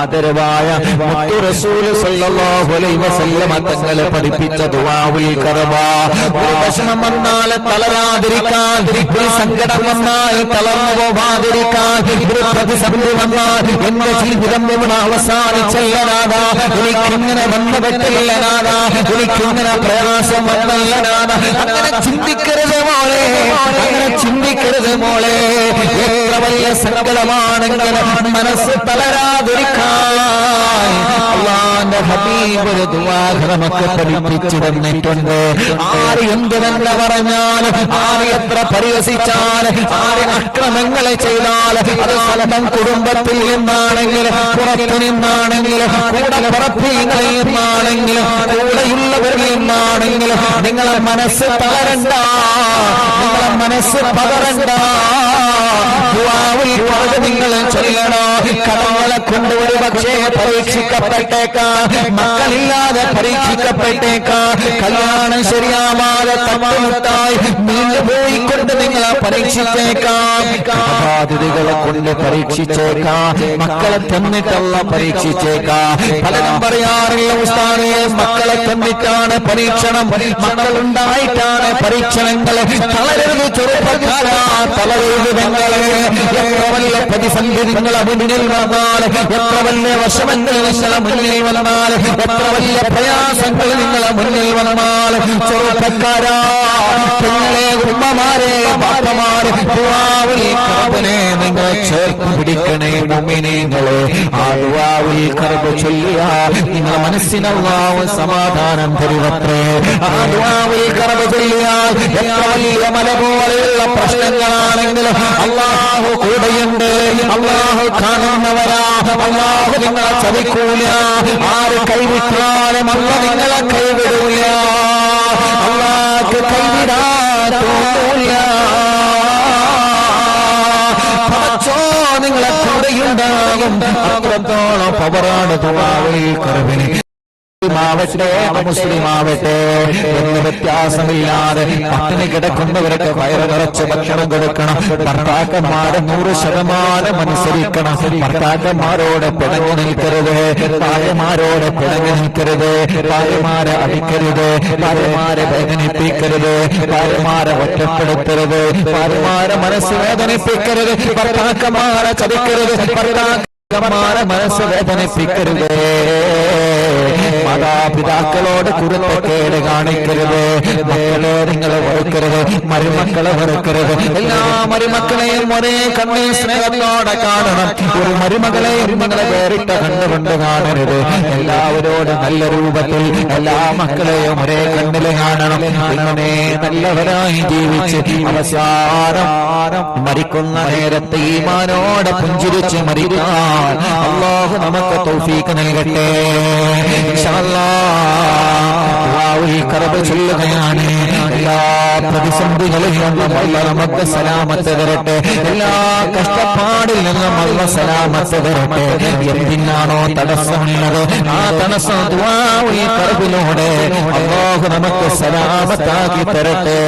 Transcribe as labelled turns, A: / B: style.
A: ആദരവായ തങ്ങളെ പഠിപ്പിച്ച കറബ ഒരു വിഷമം വന്നാൽ തളരാതിരിക്കാൻ ഒരു സങ്കടം വന്നാൽ തളർന്നു പോവാതിരിക്കാൻ ഒരു പ്രതിസന്ധി വന്നാൽ എന്റെ ജീവിതം ഇവിടെ അവസാനിച്ചല്ലനാഥാ എനിക്കിങ്ങനെ വന്നു പറ്റില്ലനാഥാ എനിക്കിങ്ങനെ പ്രയാസം വന്നല്ലനാഥ അങ്ങനെ ചിന്തിക്കരുത് മോളെ അങ്ങനെ ചിന്തിക്കരുത് മോളെ. എത്ര വലിയ സങ്കടമാണെങ്കിലും മനസ്സ് തളരാതിരിക്കാൻ അള്ളാന്റെ ഹബീബ് തന്നെ ആര് അക്രമങ്ങളെ ചെയ്താൽ കുടുംബത്തിൽ നിന്നാണെങ്കിലും പുറത്തു പുറപ്പിങ്ങളിൽ നിന്നാണെങ്കിലും കൂടെയുള്ളവരിൽ നിന്നാണെങ്കിലും നിങ്ങളെ മനസ്സ് തളരണ്ട നിങ്ങളെ മനസ്സ് പതറണ്ട. പറഞ്ഞ് നിങ്ങൾ ചൊല്ലണോ? കടങ്ങളെ കൊണ്ട് ഒരു പക്ഷേ പരീക്ഷിക്കപ്പെട്ടേക്കാം. മക്കളില്ലാതെ പരീക്ഷിക്കപ്പെട്ടേക്കാം. കല്യാണം ശരിയാവാതെ തട്ടുമുട്ടായി കൊണ്ട് നിങ്ങളെ പരീക്ഷിച്ചേക്കാം. ബാധിതകളെ കൊണ്ട് പരീക്ഷിച്ചേക്കാം. മക്കളെ തന്നിട്ടല്ല പരീക്ഷിച്ചേക്കാം. പലരും പറയാറില്ല ഉസ്താനെ മക്കളെ തന്നിട്ടാണ് പരീക്ഷണം. മക്കളുണ്ടായിട്ടാണ് പരീക്ഷണങ്ങൾ തളരരുത് ചെറുപ്പക്കാരാ തളരരുത് പെങ്ങളെ. എത്ര നിങ്ങളെ മുന്നിൽ വന്നാൽ എത്ര വലിയ വശമങ്ങൾ നിങ്ങളെ മുന്നിൽ വന്നാൽ എത്ര വലിയ പ്രയാസങ്ങൾ നിങ്ങളെ മുന്നിൽ വന്നാൽ. ചെറുപ്പക്കാരാ പെങ്ങളെ ഉമ്മമാരെ പാപ്പമാരെ ദുആവിൽ കർബനെ നിങ്ങൾ ചേർത്ത് പിടിക്കണേ മുഅ്മിനീങ്ങളെ. ആ ദുആവിൽ കർബ് ചൊല്ലിയ നിങ്ങളെ മനസ്സിനുള്ള സമാധാനം തരുവത്രേ. ആ ദുആവിൽ കർബ് ചൊല്ലിയാൽ എത്ര വലിയ മല പോലെയുള്ള പ്രശ്നങ്ങളാണെങ്കിലും അള്ളാഹു കൂടെയുണ്ട്. അള്ളാഹു കാണുന്നവരാ. അള്ളാഹു നിങ്ങളെ ചതിക്കൂല. ആര് കൈവിട്ടാലും അല്ല നിങ്ങളെ കൈവിടൂല. അള്ളാഹ് പടച്ചോ നിങ്ങളെ കൂടെയുണ്ടാകും. അത്രത്തോളം പവറാണ് ദുആവിൽ കർബിന് മുസ്ലിമാവട്ടെ മുസ്ലിമാവട്ടെ എന്ന് വ്യത്യാസമില്ലാതെ പട്ടിണി കിടക്കുന്നവരൊക്കെ വയറ് നിറച്ച് ഭക്ഷണം കൊടുക്കണം. ഭർത്താക്കന്മാരെ നൂറ് ശതമാനം അനുസരിക്കണം. ഭർത്താക്കന്മാരോട് പിണങ്ങി നിൽക്കരുത്. ഭാര്യമാരോട് പിണങ്ങി നിൽക്കരുത്. ഭാര്യമാരെ അടിക്കരുത്. ഭാര്യമാരെ വേദനിപ്പിക്കരുത്. ഭാര്യമാരെ ഒറ്റപ്പെടുത്തരുത്. ഭാര്യമാരെ മനസ്സ് വേദനിപ്പിക്കരുത്. ഭർത്താക്കന്മാരെ ചതിക്കരുത്. ഭർത്താക്കന്മാരെ മനസ്സ് വേദനിപ്പിക്കരുത്. മാതാപിതാക്കളോട് കുറുപ്പക്കേട് കാണിക്കരുത്. മക്കളെ നിങ്ങൾ വെറുക്കരുത്. മരുമക്കളെ വെറുക്കരുത്. എല്ലാ മരുമക്കളെയും ഒരേ കണ്ണി സ്നേഹത്തോടെ കാണണം. ഒരു മരുമകളെയും നിങ്ങളെ വേറിട്ട കണ്ണുകൊണ്ട് കാണരുത്. എല്ലാവരോടും നല്ല രൂപത്തിൽ എല്ലാ മക്കളെയും ഒരേ കണ്ണിൽ കാണണം. കാണണമേ നല്ലവരായി ജീവിച്ച് അവസാനം മരിക്കുന്ന നേരത്തെ ഈമാനോടെ പുഞ്ചിരിച്ച് മരിക്കാൻ അള്ളാഹു നമുക്ക് തൗഫീക്ക് നൽകട്ടെ. കറബ് ചൊല്ലുകയാണ് എല്ലാ പ്രതിസന്ധികളിൽ നിന്നും അല്ല നമുക്ക് സലാമത്ത് തരട്ടെ. എല്ലാ കഷ്ടപ്പാടിൽ നിന്നും അല്ല സലാമത്ത് തരട്ടെ. എന്തിനാണോ തടസ്സമുള്ളത്? ആ തടസ്സം കറബിലൂടെ അള്ളാഹു നമുക്ക് സലാമത്താക്കി തരട്ടെ.